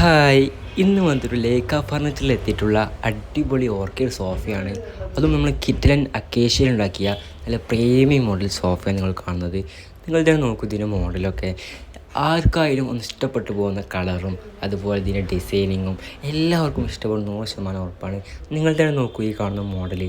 Hi. ഇന്ന് വന്നിട്ടൊരു ലേക്ക ഫർണിച്ചറിൽ എത്തിയിട്ടുള്ള അടിപൊളി ഓർക്കിഡ് സോഫയാണ്. അതും നമ്മൾ കിറ്റലൻ ഉണ്ടാക്കിയ നല്ല പ്രീമിയം മോഡൽ സോഫയാണ് നിങ്ങൾ കാണുന്നത്. നിങ്ങൾ തന്നെ നോക്കൂ ഇതിന്റെ മോഡലൊക്കെ. ആർക്കായാലും ഒന്ന് ഇഷ്ടപ്പെട്ടു പോകുന്ന കളറും അതുപോലെ ഇതിന്റെ ഡിസൈനിങ്ങും എല്ലാവർക്കും ഇഷ്ടപ്പെടുന്ന നൂറ് ശതമാനം ഉറപ്പാണ്. നിങ്ങൾ തന്നെ നോക്കൂ ഈ കാണുന്ന മോഡൽ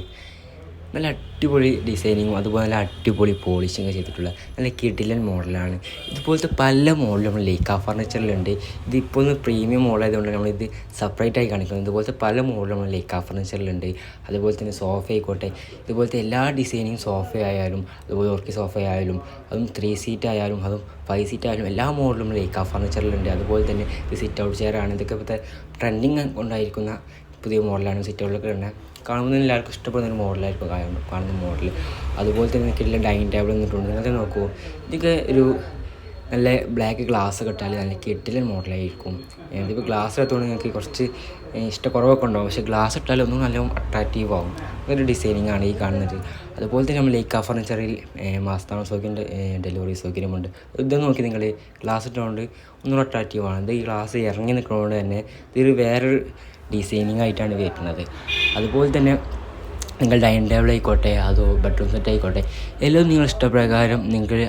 നല്ല അടിപൊളി ഡിസൈനിങ്ങും അതുപോലെ നല്ല അടിപൊളി പോളിഷിങ് ചെയ്തിട്ടുള്ള നല്ല കിടിലൻ മോഡലാണ്. ഇതുപോലത്തെ പല മോഡലും നമ്മൾ ലേക്കാ ഫർണിച്ചറിലുണ്ട് ഇതിപ്പോൾ ഒന്ന് പ്രീമിയം മോഡലായതുകൊണ്ട് നമ്മളിത് സെപ്പറേറ്റ് ആയി കാണിക്കുന്നത് ഇതുപോലത്തെ പല മോഡലും നമ്മൾ ലേക്കാ ഫർണിച്ചറിലുണ്ട് അതുപോലെ തന്നെ സോഫ ആയിക്കോട്ടെ. ഇതുപോലത്തെ എല്ലാ ഡിസൈനിങ് സോഫ ആയാലും അതുപോലെ ഓർക്കി സോഫ ആയാലും അതും ത്രീ സീറ്റ് ആയാലും അതും ഫൈവ് സീറ്റ് ആയാലും എല്ലാ മോഡലും ലേക്കാ ഫർണിച്ചറിലുണ്ട് അതുപോലെ തന്നെ ഇത് സിറ്റ് ഔട്ട് ചെയറാണ് ഇതൊക്കെ ഇപ്പോഴത്തെ ട്രെൻഡിങ് കൊണ്ടായിരിക്കുന്ന പുതിയ മോഡലാണ് സിറ്റ് ഔട്ടിലൊക്കെ തന്നെ കാണുമ്പോൾ എല്ലാവർക്കും ഇഷ്ടപ്പെടുന്ന ഒരു മോഡലായിരിക്കും കാണുന്ന മോഡൽ അതുപോലെ തന്നെ എനിക്കുള്ള ഡൈനിങ് ടേബിൾ എന്നിട്ടുണ്ട് നിങ്ങൾക്ക് നോക്കൂ. ഇതൊക്കെ ഒരു നല്ല ബ്ലാക്ക് ഗ്ലാസ് കിട്ടാൽ നല്ല കിട്ടിലൻ മോഡലായിരിക്കും. ഇതിപ്പോൾ ഗ്ലാസ് എടുത്തുകൊണ്ട് നിങ്ങൾക്ക് കുറച്ച് ഇഷ്ടക്കുറവൊക്കെ ഉണ്ടാവും. പക്ഷേ ഗ്ലാസ് ഇട്ടാൽ ഒന്നും നല്ല അട്രാക്റ്റീവ് ആവും. ഒരു ഡിസൈനിങ് ആണ് ഈ കാണുന്നത്. അതുപോലെ തന്നെ നമ്മൾ ലേക്ക ഫർണിച്ചറിൽ മാസ്താണ സൗകര്യം ഡെലിവറി സൗകര്യമുണ്ട് ഇത് നോക്കി നിങ്ങൾ ഗ്ലാസ് ഇട്ടുകൊണ്ട് ഒന്നും അട്രാക്റ്റീവ് ആണ്. ഇത് ഈ ഗ്ലാസ് ഇറങ്ങി നിൽക്കുന്നതുകൊണ്ട് തന്നെ ഇതൊരു വേറൊരു ഡിസൈനിങ് ആയിട്ടാണ് വരുന്നത്. അതുപോലെ തന്നെ നിങ്ങൾ ഡൈനിങ് ടേബിൾ ആയിക്കോട്ടെ അതോ ബെഡ്റൂം സെറ്റ് ആയിക്കോട്ടെ എല്ലാം നിങ്ങൾ ഇഷ്ടപ്രകാരം നിങ്ങൾ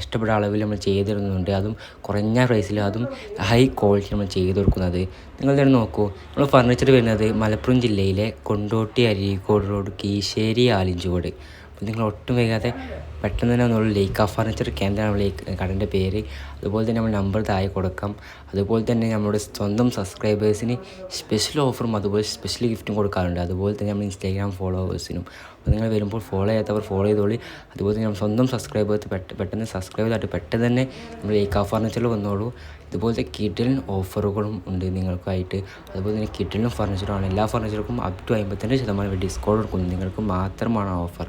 ഇഷ്ടപ്പെട്ട അളവിൽ നമ്മൾ ചെയ്ത് തരുന്നുണ്ട് അതും കുറഞ്ഞ പ്രൈസിൽ അതും ഹൈ ക്വാളിറ്റി നമ്മൾ ചെയ്ത് കൊടുക്കുന്നത്. നിങ്ങൾ തന്നെ നോക്കൂ നമ്മൾ ഫർണിച്ചർ വരുന്നത് മലപ്പുറം ജില്ലയിലെ കൊണ്ടോട്ടി അരീക്കോട് റോഡ് കീശ്ശേരി ആലിഞ്ചുകോട്. അപ്പോൾ നിങ്ങൾ ഒട്ടും വൈകാതെ പെട്ടെന്ന് തന്നെ നമ്മൾ ലേക്ക് ഫർണിച്ചർ കേന്ദ്രമാണ് ലേക്ക് കടന്റെ പേര്? അതുപോലെ തന്നെ നമ്മൾ നമ്പർ താഴെ കൊടുക്കാം. അതുപോലെ തന്നെ നമ്മുടെ സ്വന്തം സബ്സ്ക്രൈബേഴ്സിന് സ്പെഷ്യൽ ഓഫറും അതുപോലെ സ്പെഷ്യൽ ഗിഫ്റ്റും കൊടുക്കാറുണ്ട്. അതുപോലെ തന്നെ നമ്മൾ ഇൻസ്റ്റാഗ്രാം ഫോളോവേഴ്സിനും അപ്പോൾ നിങ്ങൾ വരുമ്പോൾ ഫോളോ ചെയ്യാത്തവർ ഫോളോ ചെയ്തോളി. അതുപോലെ തന്നെ നമ്മൾ സ്വന്തം സബ്സ്ക്രൈബേഴ്സ് പെട്ടെന്ന് സബ്സ്ക്രൈബ് ചെയ്തിട്ട് പെട്ടെന്ന് തന്നെ നമ്മൾ ലേക്ക് ഫർണിച്ചറിൽ വന്നോളൂ. ഇതുപോലത്തെ കിഡിലും ഓഫറുകളും ഉണ്ട് നിങ്ങൾക്കായിട്ട്. അതുപോലെ തന്നെ കിഡിലും ഫർണിച്ചറുമാണ് എല്ലാ ഫർണിച്ചർക്കും അപ് ടു അമ്പത്തഞ്ച് ശതമാനം ഡിസ്കൗണ്ട് കൊടുക്കുന്നു നിങ്ങൾക്ക് മാത്രമാണ് ഓഫർ